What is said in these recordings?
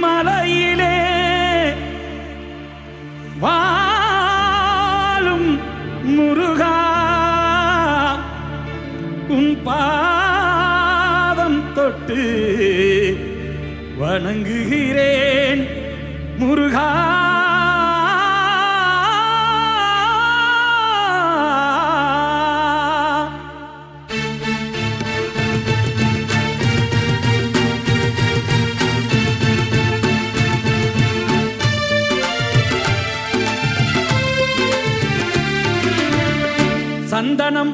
மலையிலே வாழும் முருகா உன் பாதம் தொட்டு வணங்குகிறேன் முருகா.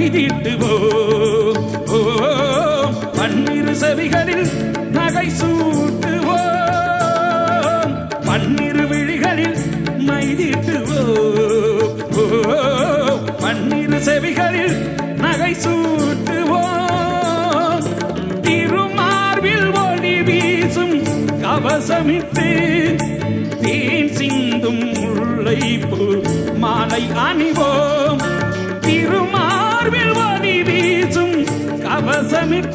மைதீட்டுவோம் ஓ பன்னிரு செவிகளில் நகை சூட்டுவோம். பன்னிரு விழிகளில் மைதீட்டுவோம் ஓ பன்னிரு செவிகளில் நகை சூட்டுவோம். திருமார்பில் ஒளி வீசும் கவசமிட்டு தேன் சிந்தும் உள்ளை முல்லைப்பூ மாலை அணிவோம்.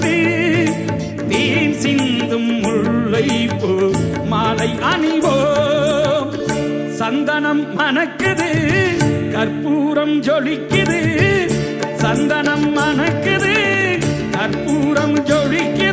கவசமிட்டு தேன் சிந்தும் முல்லை போ மாலை அணிவோம். சந்தனம் மணக்குது கற்பூரம் ஜொலிக்குது. சந்தனம் மணக்குது கற்பூரம் ஜொலிக்குது.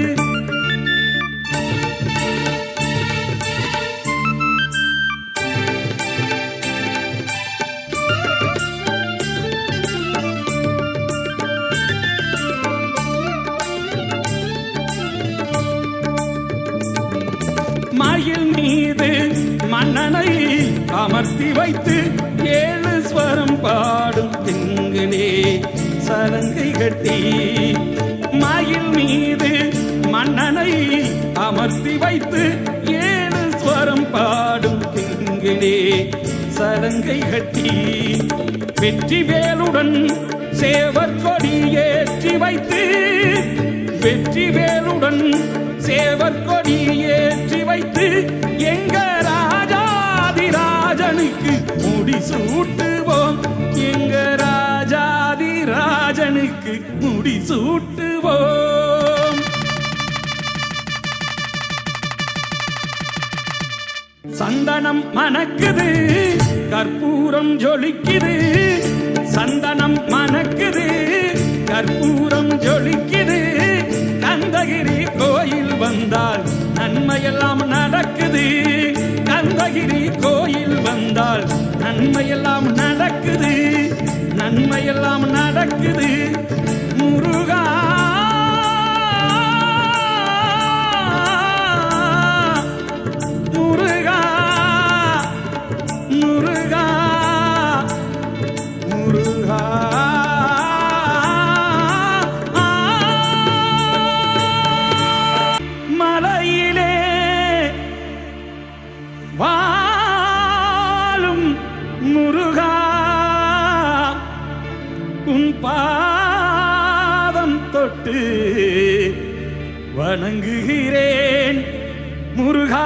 மன்னனை அமர்த்தி வைத்து ஏழு ஸ்வரம் பாடும் திங்களே சலங்கை கட்டி. மயில் மீது மன்னனை அமர்த்தி வைத்து ஏழு ஸ்வரம் பாடும் திங்களே சலங்கை கட்டி. வெற்றி வேலுடன் சேவர் கொடி ஏற்றி வைத்து வெற்றி வேலுடன் சேவர் கொடி ஏற்றி வைத்து எங்கள் ராஜாதிராஜனுக்கு முடி சூட்டுவோம். எங்க ராஜாதிராஜனுக்கு முடி சூட்டுவோம். சந்தனம் மணக்குது கற்பூரம் ஜொலிக்குது. சந்தனம் மணக்குது கற்பூரம் ஜொலிக்குது. கந்தகிரி கோயில் வந்தால் நன்மையெல்லாம் நடக்குது. கந்தகிரி கோயில் நன்மையெல்லாம் நடக்குது நன்மையெல்லாம் நடக்குது. தொழுது வணங்குகிறேன் முருகா.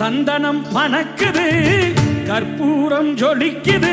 சந்தனம் மணக்குது கற்பூரம் ஜொலிக்குது